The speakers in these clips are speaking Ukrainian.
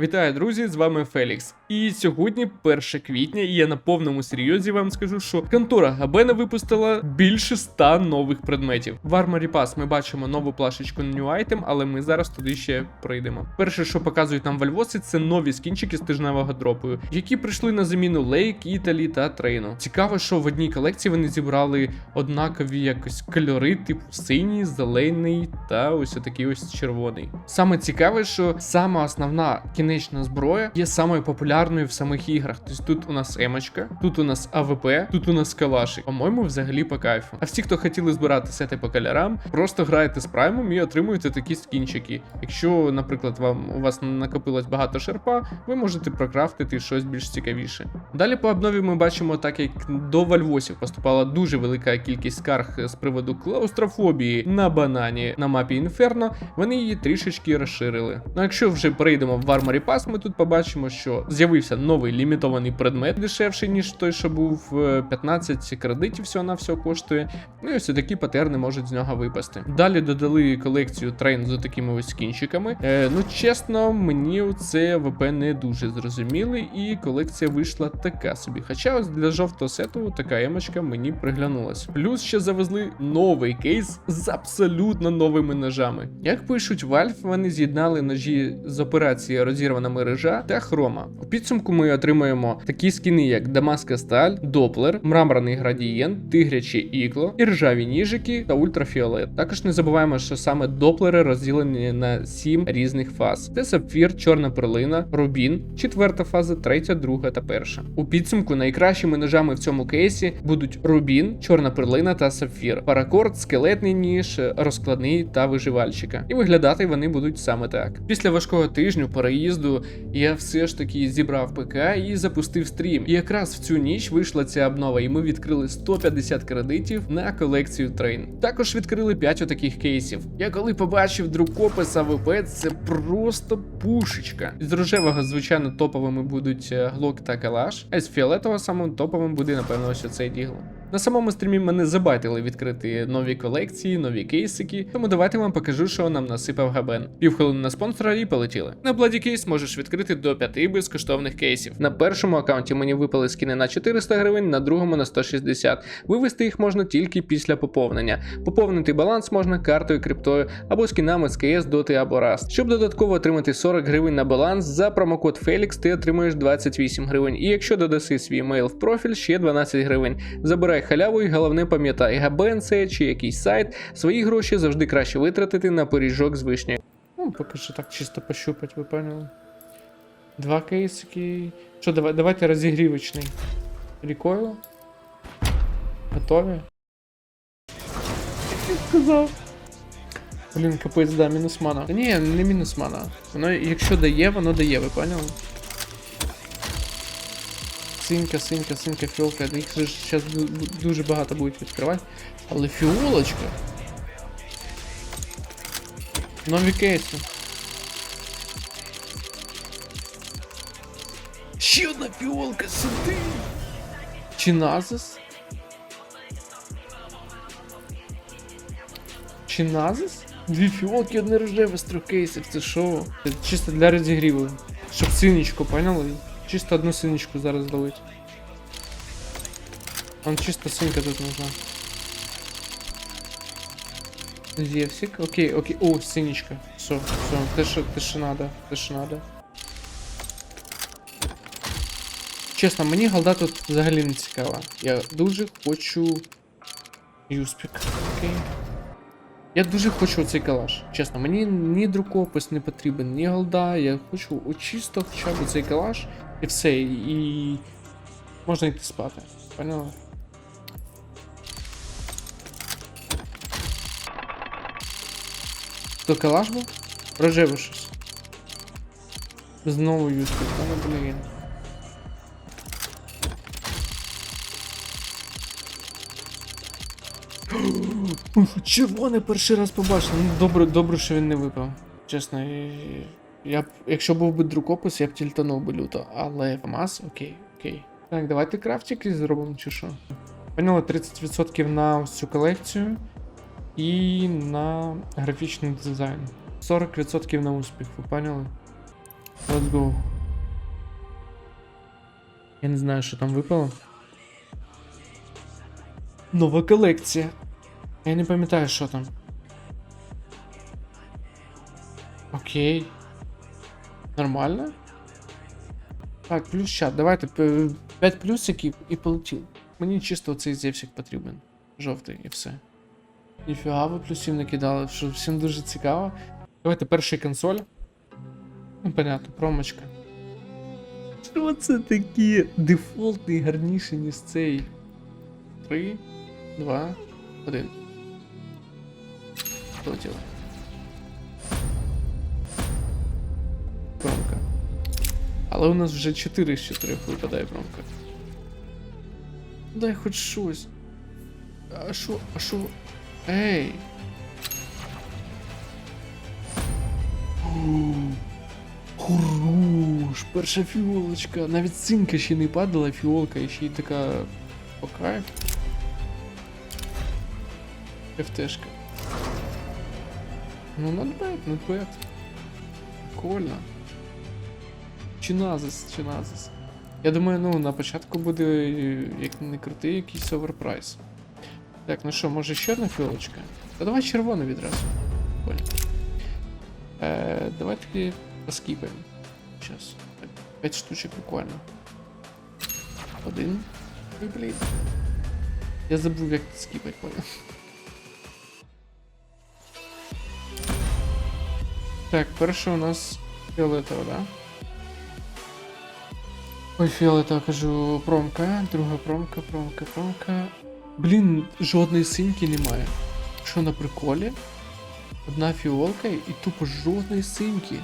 Вітаю, друзі! З вами Фелікс. І сьогодні 1 квітня, і я на повному серйозі вам скажу, що контора Габена випустила більше 100 нових предметів. В Armory Pass ми бачимо нову плашечку New Item, але ми зараз туди ще пройдемо. Перше, що показують нам вальвоси, це нові скінчики з тижневого дропу, які прийшли на заміну Лейк, Італі та Трейну. Цікаво, що в одній колекції вони зібрали однакові якось кольори, типу синій, зелений та ось такий ось червоний. Саме цікаве, що сама основна кінечна зброя є самою популярною в самих іграх. Тобто тут у нас емочка, тут у нас АВП, тут у нас калашик. По-моєму, взагалі по кайфу. А всі, хто хотіли збирати сети по кольорам, просто граєте з праймом і отримуєте такі скінчики. Якщо, наприклад, вам у вас накопилось багато шерпа, ви можете прокрафтити щось більш цікавіше. Далі по обнові ми бачимо, так як до вальвосів поступала дуже велика кількість скарг з приводу клаустрофобії на банані на мапі Інферно, вони її трішечки розширили. Ну якщо вже перейдемо в Armory Pass, ми тут побачимо, що з'явився новий лімітований предмет дешевший, ніж той, що був е, 15 кредитів всього на все коштує. Ну і ось такі патерни можуть з нього випасти. Далі додали колекцію трейн з такими ось скінчиками. Е, ну чесно, мені це ВП не дуже зрозуміли, і колекція вийшла така собі. Хоча ось для жовтого сету така емочка мені приглянулась. Плюс ще завезли новий кейс з абсолютно новими ножами. Як пишуть Valve, вони з'єднали ножі з операції розірвана мережа та хрома. У підсумку ми отримаємо такі скіни, як Дамаска Сталь, Доплер, мраморний градієнт, тигряче ікло, іржаві ніжики та ультрафіолет. Також не забуваємо, що саме доплери розділені на 7 різних фаз: це сапфір, чорна перлина, рубін, четверта фаза, третя, друга та перша. У підсумку найкращими ножами в цьому кейсі будуть рубін, чорна перлина та сапфір, паракорд, скелетний ніж, розкладний та виживальщика. І виглядати вони будуть саме так. Після важкого тижню переїзду я все ж таки зібрав ПК і запустив стрім. І якраз в цю ніч вийшла ця обнова, і ми відкрили 150 кредитів на колекцію трейн. Також відкрили 5 отаких кейсів. Я коли побачив друкопис АВП, це просто пушечка. З рожевого, звичайно, топовими будуть е, глок та калаш, а з фіолетового самим топовим буде, напевно, ось оцей дігло. На самому стрімі мене забайтили відкрити нові колекції, нові кейсики, тому давайте вам покажу, що нам насипав Габен. Півхвилини на спонсора і полетіли. На Bloody Case можеш відкрити до 5 безкоштовних кейсів. На першому аккаунті мені випали скини на 400 гривень, на другому на 160. Вивести їх можна тільки після поповнення. Поповнити баланс можна картою, криптою або скінами з КС, Доти або Rust. Щоб додатково отримати 40 гривень на баланс, за промокод FELIX ти отримуєш 28 гривень. І якщо додаси свій мейл в профіль, ще 12 гривень. Забирай халяву і головне пам'ятай, Габен це чи якийсь сайт, свої гроші завжди краще витратити на пиріжок з вишнею. Ну, поки що так чисто пощупать, ви поняли. Два кейсики. Що, давай, давайте розігрівочний. Рікойл. Готові? Сказав. Блін, капець, да, мінус мана. Та ні, не мінус мана. Воно, якщо дає, воно дає, ви поняли? Синька, синька, синька, фіолка. Їх зараз дуже багато будуть відкривати. Але фіолочка. Нові кейси. Ще одна фіолка сюди. Чиназис? Чиназис? Дві фіолки, одне рожеве з трьох кейсів, це що? Це чисто для розігріву. Щоб синічку, поняли? Чисто одну синічку зараз долить. Он чисто синька тут нужна. Зевсик, окей, окей. О, синичка. Все, все, те, що, те, що надо, те, що надо. Чесно, мені голда тут взагалі не цікава. Я дуже хочу. Юспік, окей. Я дуже хочу цей калаш. Чесно, мені ні друкопис не потрібен, ні голда. Я хочу чисто хоча б цей калаш і все, і. Можна йти спати. Поняла? То калаш був? Рожеве щось. Знову юспік, та ну блін. Ух, Червоне перший раз побачив. Ну добре, добре, що він не випав. Чесно, і- я б, якщо був би друкопис, я б тільтанув би люто, але ФАМАС, окей, окей. Так, давайте крафтики зробимо чи що. Поняли 30% на ось цю колекцію і на графічний дизайн. 40% на успіх, ви поняли? Let's go. Я не знаю, що там випало. Нова колекція. Я не пам'ятаю, що там. Окей. Нормально? Так, плюс чат. Давайте 5 плюсиків і полетів. Мені чисто цей зевсик потрібен. Жовтий і все. Ніфіга ви плюсів не кидали, що всім дуже цікаво. Давайте перший консоль. Ну, понятно, промочка. Що це такі дефолтний гарніше, ніж цей? 3, 2, 1. Полетіло. Промка. Але у нас вже 4 з 4 випадає промка. Дай хоч щось. А що, а що? Ей! Хорош, перша фіолочка. Навіть цинка ще не падала, фіолка і ще й така по кайф. ФТшка. Ну, not bad. Прикольно. Чиназис, чиназис. Я думаю, ну на початку буде, як не крутий, якийсь оверпрайс. Так, ну що, може ще одна фіолочка? Та давай червону відразу. Прикольно. Е, давай тоді поскіпаємо. Так, 5 штучок буквально. Один. Ой, блін. Я забув, як скіпати, понял. Так, перше у нас фіолетова, да? Ой, фіолетова, кажу, промка, друга промка, промка, промка. Блін, жодної синьки немає. Що на приколі? Одна фіолка і тупо жодної синьки.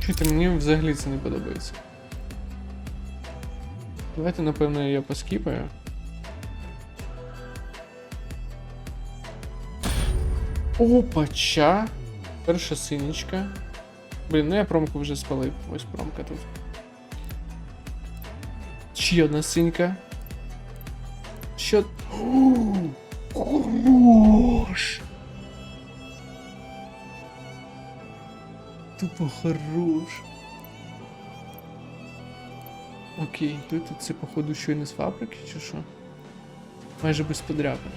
Чуєте, мені взагалі це не подобається. Давайте, напевно, я поскіпаю. Опача! Перша синічка. Блін, ну я промку вже спалив. Ось промка тут. Ще одна синька. Що. Хорош! Тупо хорош. Окей, тут це походу щойно з фабрики чи що? Майже без подряпин.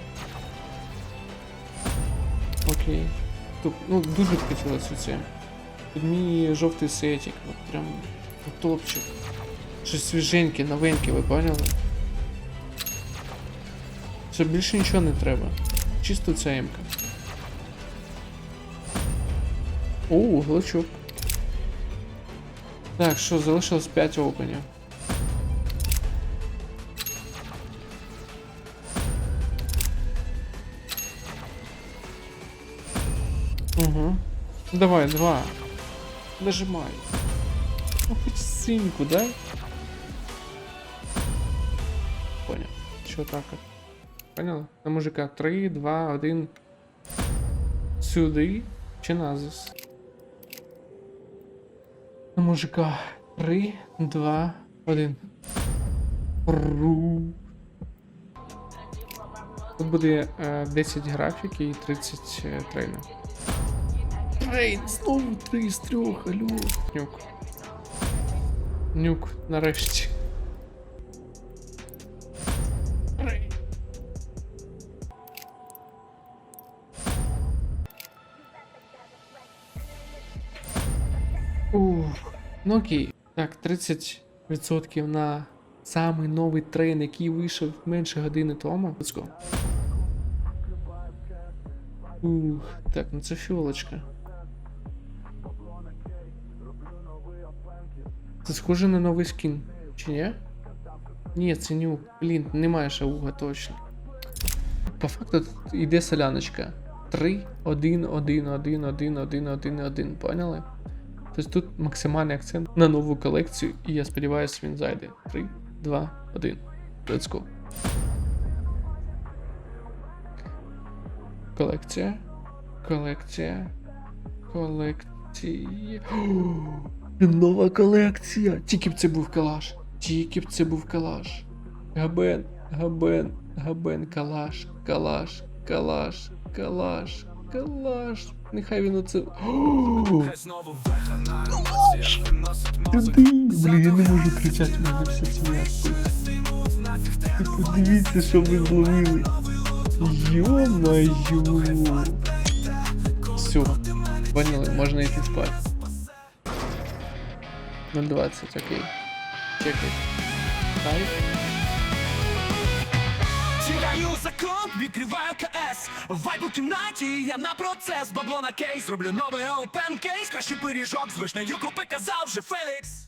Окей. Туп, ну дуже б хотілося це. Тут мій жовтий сетик, от прям топчик. Щось свіженьке, новеньке, ви поняли? Все, більше нічого не треба. Чисто ця емка. О, глочок. Так, що, залишилось 5 опенів. Давай, два. Нажимай. Ну хоть синьку, дай. Понял. Що так? Поняла? На мужика 3, 2, 1. Сюди. Чи назис? На мужика 3, 2, 1. Ру. Тут буде е, 10 графіки і 30 е, трейнів. Знову 3 з 3, алло. Нюк. Нюк, нарешті. Ух, ну окей. Так, 30% на самий новий трейн, який вийшов менше години тому. Let's go. Ух, так, ну це фіолочка. Це схоже на новий скін, чи ні? Ні, це нюк. Блін, немає шауга точно. По факту тут йде соляночка. 3, 1, 1, 1, 1, 1, 1, 1, поняли? Тобто тут максимальний акцент на нову колекцію, і я сподіваюся, він зайде. 3, 2, 1. Let's go. Колекція. Колекція. Колекція. Нова колекція! Тільки б це був калаш. Тільки б це був калаш. Габен, габен, габен, калаш, калаш, калаш, калаш, Калаш. Нехай він оце. Блін, я не можу кричати, мене все спить. Подивіться, що ви зловили. Йо-моє. Все. Поняли, можна йти спати. 0.20, окей. Чекай. Кайф. Тіряю закон, відкриваю КС Вайб у кімнаті, я на процес Бабло на кейс, роблю новий опен кейс Кращий пиріжок з вишнею купи казав же Фелікс